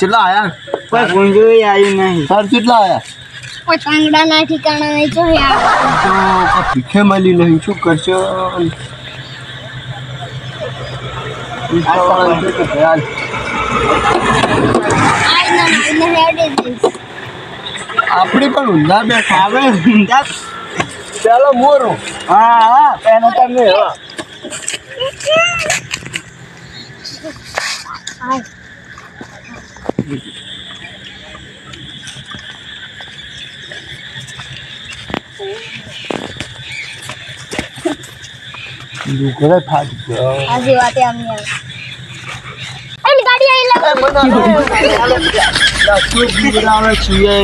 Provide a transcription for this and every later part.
કેટલા આયા? કોઈ આવી નહીં. સર કેટલા આયા? કોઈ પાંગડાના ઠિકાણા નહીં જો યાર ભીખે મળી નહીં શું કરશો? આપણે પણ ઊંધા બેઠા. ઊંધા ચાલો મોરું. હા હા પેનો તમે હો. દુકડે ફાટી ગયો આજે વાતે એની ગાડી આઈ લે છીએ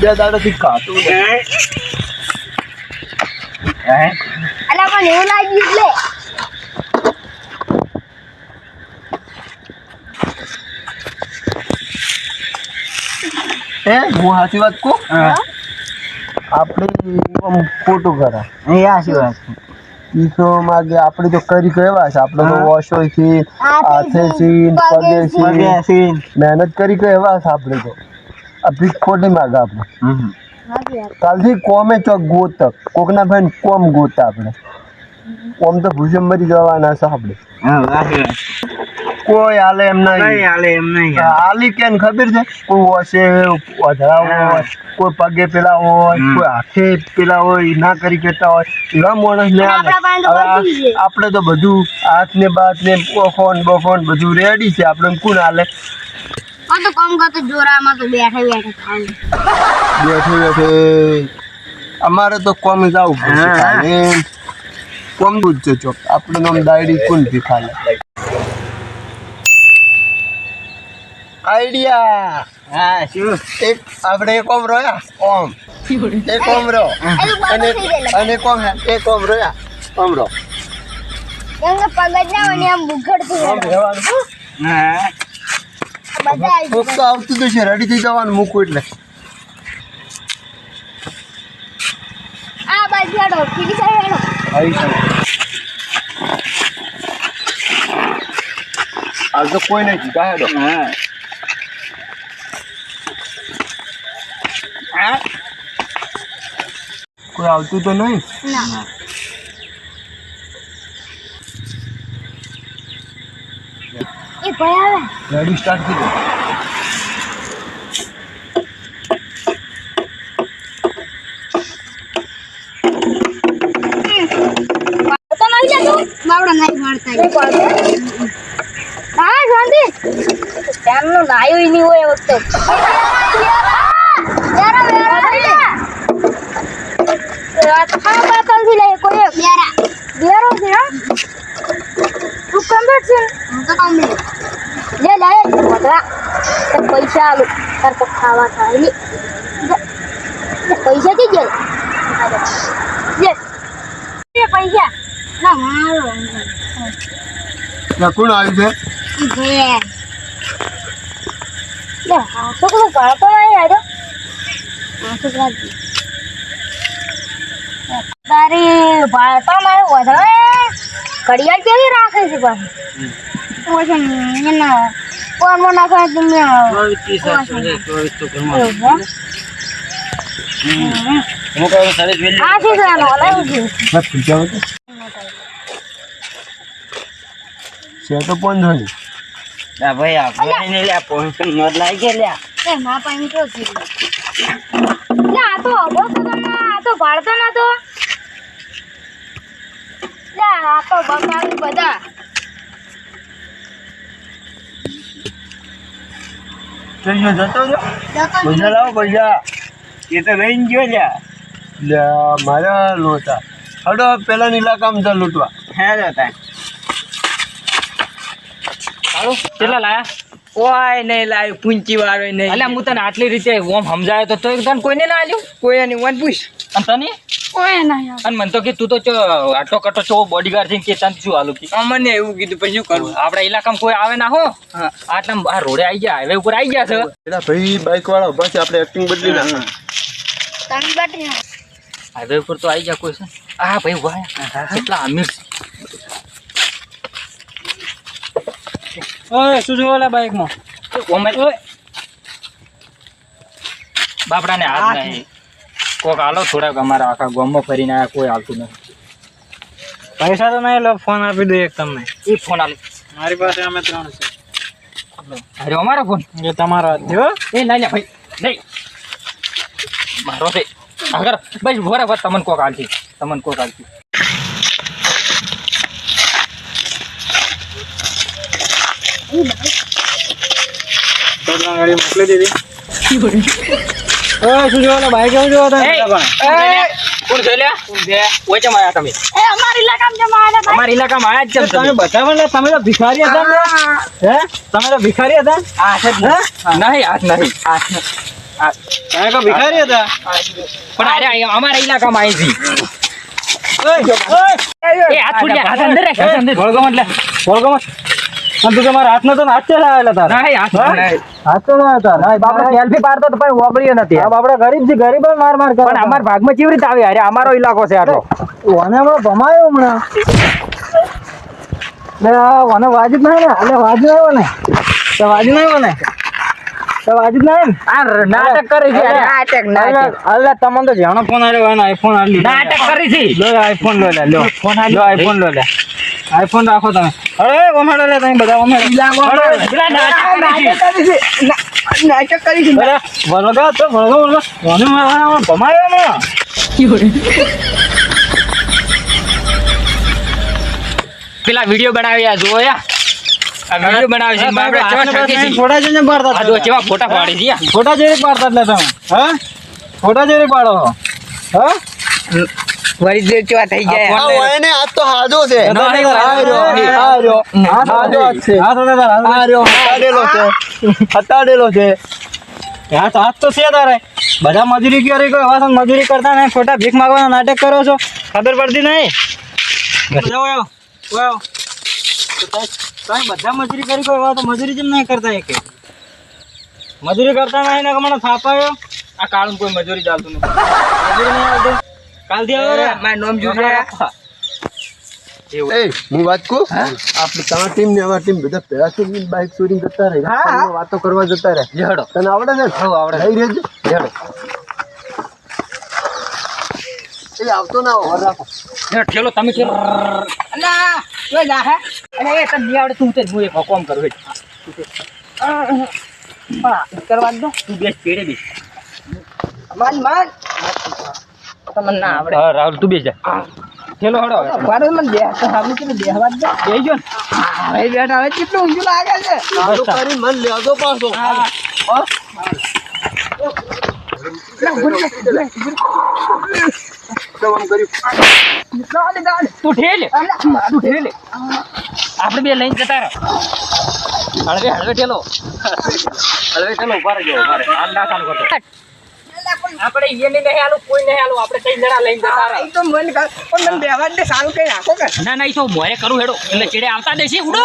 બે દાડાથી ખાતું. હે અલા પણ એવું લાગ્યું એટલે. હે હું સાચી વાત કહું? આપણે આમ ખોટું કરા. એ આ વાત. ઈસો માગે આપણે તો કરી કેવા છે. આપણે તો વોશો છે હાથે છે પગે છે મહેનત કરી કેવા છે આપણે તો. આ ભીખ ખોટી માગે આપણે. કાલથી કોમે ચોક ગોતક. કોકના ભાઈ કોમ ગોતા આપણે. કોમ તો ભૂસે મરી જવાના છે આપણે. હા? કોઈ હાલે એમ નહીં. નહીં હાલે એમ નહીં. હાલી. કેન ખબર છે? કોઈ વસે વધરા હોય કોઈ પગે પેલા હોય કોઈ હાથે પેલા હોય ના કરી કેતા હોય. એવા માણસ ને. આપણા તો હવે બધું છે. આ- આપણે તો બધું હાથ ને બાત ને બફોન બફોન બધું રેડી છે. આપણે કોણ હાલે? તો કામ કરતો જોરામાં તો બેઠે બેઠે ખાવું. બેઠે બેઠે. અમારે તો કોમ જવું પડશે કોમ જ છે ચોક. આપણે નામ આમ ડાયરી કોણ ભીખાલે આઈડિયા. હા. શું એક આપણે એક ઓમ રોયા? ઓમ. એક ઓમ રો. અને અને કોમ હે? એક ઓમ રોયા. ઓમ રો. એમને પગજ ના હોય ને આમ બુઘડતું ઓમ હોય. રહેવાનું. હા. આવી તો આવતું છે રેડી થઈ જવાનું મૂકું એટલે. આ બાજુ હેડો. હેડો. આવી તો કોઈ નહીં જીતા હેડો. હા. કોઈ આવતું તો નહીં? ગાડી એ ભાઈ આવે. રેડી સ્ટાર્ટ કરી દો. તો નહીં જતું બાવડા નહીં મારતા શાંતિ. તેમનું નાયું નહીં હોય એ વખતે બેરા બેરા બેરા હા બાતલથી લઈ કોઈ બેરા. બેરો છે હા? તું કમ્પ્લીટ છે હું તો કમ્પ્લીટ લે લે વધરા તો પૈસા આલુ. તાર તો ખાવા થાય લે લે, પૈસા થી ગયો લે. લે પૈસા. ના મારો ના કોણ આવી છે? ભલે લે આ છોકરો પાડતો નહીં આડો આ છોકરા તારી પાડતો મારે વધે ઘડિયાળ કેવી રાખે છે ઓછે એના કોણ નાખે તમે ચોવીસ ત્રીસ છે, ચોવીસ તો ઘરમાં. એવું છે? હું કહું સરસ વેલી. આ છે છે. તો? પણ ભાઈ આ ભાઈને લ્યા પોઈન્ટ મત લાગી લ્યા. એ મા પાણી તો લે આ તો અબો તો આ તો ના આ તો બકાલ બધા. જઈને જતો રહ્યો? પૈસા લાવો પૈસા એ તો લઈને ગયો લ્યા. મારા લોટા. હડો પેલા ઇલાકામાં જા લૂંટવા. હે જતા કેટલા લાયા? ઓય નહીં લાવ્યું પૂંચી વાળો નહીં. અલ્યા હું તને આટલી રીતે ઓમ સમજાયો તો તોય તને કોઈને ના આલ્યું? કોઈ એની વન પૂછ તને? ઓય ના યાર. અને મને તો કે તું તો ચો આટો કટો ચો બોડીગાર્ડ છે કે તને શું હાલું કી અમને એવું કીધું પછી શું કરવું આપણા ઇલાકામાં કોઈ આવે ના હો? આટલા આ રોડે આવી ગયા હાઈવે ઉપર આવી ગયા છે. પેલા ભાઈ બાઈક વાળા ઊભા આપણે એક્ટિંગ બદલી નાખો તમે બેઠી હાઈવે ઉપર તો આવી ગયા કોઈ છે. આ ભાઈ વાહ કેટલા અમીર ઓય શું જોવા બાઈકમાં ઓમે ઓય બાપડાને હાથ નહીં કોક આલો થોડાક અમારા આખા ગામમાં ફરીને આવ્યા કોઈ આવતું નથી. પૈસા તો નહીં લો ફોન આપી દો એક તમને. એ ફોન આલો. મારી પાસે અમે ત્રણ છે. અરે અમારો ફોન? એ તમારો હો. એ ના ના ભાઈ. નહીં મારો છે. આગળ બસ બરાબર તમને કોક હાલતી તમને કોક આલતી તો ત્રણ ગાડી મોકલી દીધી. ઓય શું જોવો બાઈક કેવું જોવો તમે કોણ છે લ્યા? ઓય ચમ આયા તમે એ અમારી ઇલાકામાં જમા આવ્યા ભાઈ. અમારા ઇલાકામાં આયા જ તમે બધા મને તમે તો ભિખારી હતા? ને? હે? તમે તો ભિખારી હતા? આ છે નહીં હાથ નહીં. આ. તમે ભિખારી હતા? પણ અરે અમારા ઇલાકામાં આવી છે. ઓય, ઓય. એ હાથ છોડી હાથ અંદર રાખ, અંદર. વળગો મત લે વળગો મત અને તું તમારા હાથ નતો ને હાથ ચલા આવેલા તારા નહીં, હાથ? નહીં. હાથ તો ના હતા ના બાપડો સેલ્ફી પાડતો તો પણ ઓગળ્યો નથી. આ બાપડા ગરીબ છે ગરીબ માર માર કરે પણ અમાર ભાગમાં કેવી રીતે આવી? અરે અમારો ઇલાકો છે આટલો. ઓને હમણાં ભમાયો હમણાં. લે આ ઓને વાજિત નહીં ને વાજિત આવ્યો ને. તો વાજિત આવ્યો ને. તો વાજ નહીં ને આ નાટક કરી છે. અરે નાટક નાટક. અલ્લા તમને તો જાણો ફોન આવ્યો એનો આઈફોન આલી નાટક કરી છે. લો આઈફોન લો લે લો. ફોન લો આઈફોન લો લે. આઈફોન રાખો તમે. અરે ઓમાડો લે તમે બધા ઓમાડો પેલા નાટક કરી છે. નાટક કરી છે. અરે વળગા તો વળગો વળગો મને મારા ભમાયો હમણાં પેલા વીડિયો બનાવ્યા જોયા આ વીડિયો બનાવે છે આપણે કેવા ઠગે છે. ફોટા જઈને પાડતા આ જો કેવા ફોટા પાડે છે ફોટા જેવી પાડતા એટલે તમે. હા? ફોટા જેવી પાડો. હા? વળી કેવા થઈ આ આ વયને આ તો હાજો છે. ના, આ રહ્યો, આ રહ્યો, આ હાજો. છે. આ તો તારા, આ રહ્યો હટાડેલો છે. હટાડેલો છે. હાથ હાથ તો છે તારે. બધા મજૂરી ક્યારે કોઈ હવા મજૂરી કરતા નહીં. ખોટા ભીખ માંગવાના નાટક કરો છો. ખબર પડતી નહીં. તો બધા મજૂરી કરી કોઈ વાત મજૂરી જેમ નહીં કરતા એક? મજૂરી કરતા નહીં ને મને થાપાયો આ કાળું કોઈ મજૂરી ચાલતું નથી. મજૂરી નહીં આવતું. કાલથી દે રે. મારું નામ જોજે એ હું વાત કહું? આપણી તમારી ટીમ ને અમારી ટીમ બધા પેલા સુધી બાઇક ચોરીને જતા રહે. હા વાતો કરવા જતા રહે. હેડો તને આવડે છે? હા આવડે. લઈ રહેજો હેડો એ આવતો ના ઓર રાખો. ઠેલો તમે કે અલા ઓય જા હે. અને એ તને આવડે તું તે હું એક કોમ કરું હેડ કરવા દો. તું બેસ પેડે બેસ. માન માન. તમને ના આવડે. હા રાહુલ તું બેસ જા. ઠેલો હડો મારે મને બે સાબુ કે બેહવા દે. બેહજો જો હવે બેઠા હવે કેટલું ઊંચું લાગે છે. ચાલુ કરી મન લેજો પાછો. આમ કર્યું તું ઠેલે તું ઠેલે આપણે બે લઈને જતા હળવે હળવે ઠેલો. હળવે ઠેલો ઊભા રહેજો ઊભા રહે હાલ ના ચાલુ કરતો. આપણે એને નહીં આલું કોઈ નહીં હાલું આપણે કઈ જણા લઈને જતા રહો. તો મન પણ મને બેવા દે સારું કઈ રાખો કે? ના ના ઈ તો મોરે કરું હેડો. એટલે ચેડે આવતા દેસી ઉડો!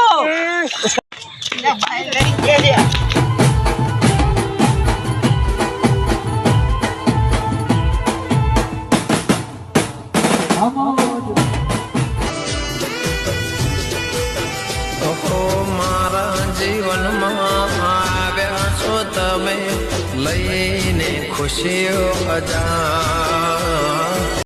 ખુશીઓ અજા